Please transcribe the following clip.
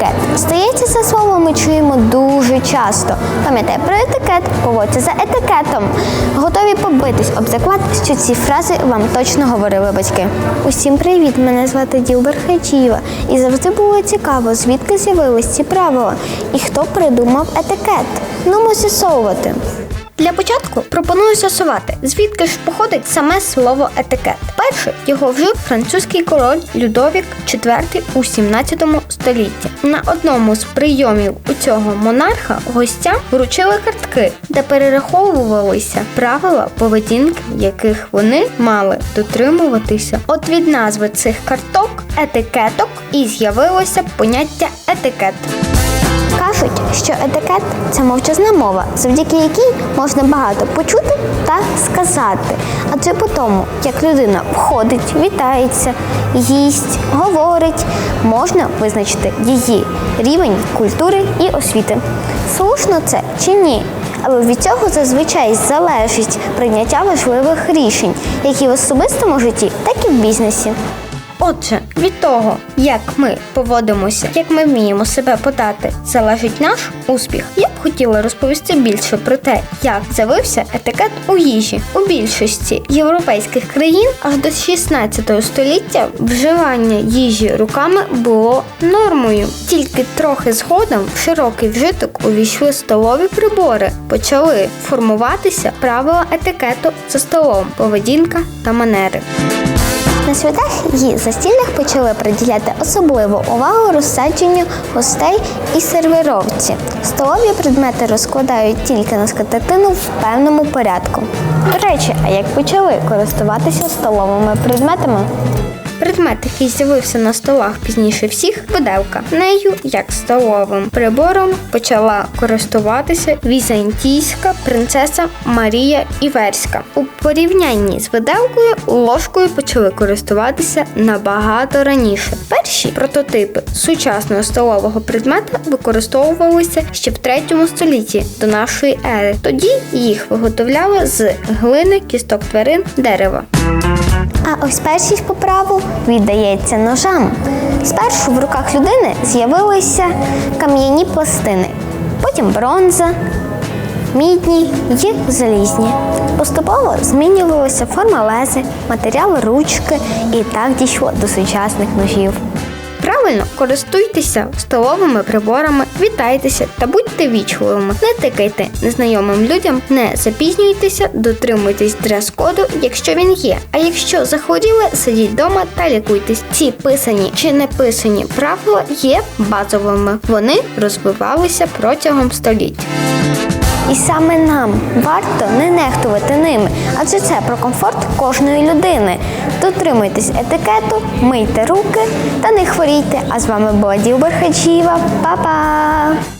етикет. Стається це слово ми чуємо дуже часто. Пам'ятай про етикет, поводься за етикетом. Готові побитись об заклад, що ці фрази вам точно говорили батьки. Усім привіт! Мене звати Ділбер Хаджієва. І завжди було цікаво, звідки з'явились ці правила і хто придумав етикет. Ну, з'ясовувати. Для початку пропоную з'ясувати, звідки ж походить саме слово етикет. Перше його вжив французький король Людовік IV у 17 столітті. На одному з прийомів у цього монарха гостям вручили картки, де перераховувалися правила поведінки, яких вони мали дотримуватися. От від назви цих карток етикеток і з'явилося поняття етикет. Кажуть, що етикет це мовчазна мова, завдяки якій можна багато почути та сказати. Адже по тому, як людина входить, вітається, їсть, говорить, можна визначити її рівень культури і освіти. Слушно це чи ні? Але від цього зазвичай залежить прийняття важливих рішень, як і в особистому житті, так і в бізнесі. Отже, від того, як ми поводимося, як ми вміємо себе подати, залежить наш успіх. Я б хотіла розповісти більше про те, як з'явився етикет у їжі. У більшості європейських країн аж до 16 століття вживання їжі руками було нормою. Тільки трохи згодом в широкий вжиток увійшли столові прибори, почали формуватися правила етикету за столом, поведінка та манери. На святах і застільних почали приділяти особливу увагу розсадженню гостей і сервіровці. Столові предмети розкладають тільки на скатертину в певному порядку. До речі, а як почали користуватися столовими предметами? Предмет, який з'явився на столах пізніше всіх, виделка. Нею, як столовим прибором, почала користуватися візантійська принцеса Марія Іверська. У порівнянні з виделкою ложкою почали користуватися набагато раніше. Перші прототипи сучасного столового предмета використовувалися ще в 3 столітті до нашої ери. Тоді їх виготовляли з глини, кісток тварин, дерева. А ось першість по праву віддається ножам. Спершу в руках людини з'явилися кам'яні пластини, потім бронза, мідні й залізні. Поступово змінювалася форма лези, матеріал ручки і так дійшло до сучасних ножів. Правильно користуйтеся столовими приборами, вітайтеся та будьте вічливими. Не тикайте незнайомим людям, не запізнюйтеся, дотримуйтесь дрес-коду, якщо він є. А якщо захворіли, сидіть вдома та лікуйтесь. Ці писані чи не писані правила є базовими. Вони розвивалися протягом століть. І саме нам варто не нехтувати ними, адже це про комфорт кожної людини. Дотримуйтесь етикету, мийте руки та не хворійте. А з вами була Діл Хаджієва. Па-па!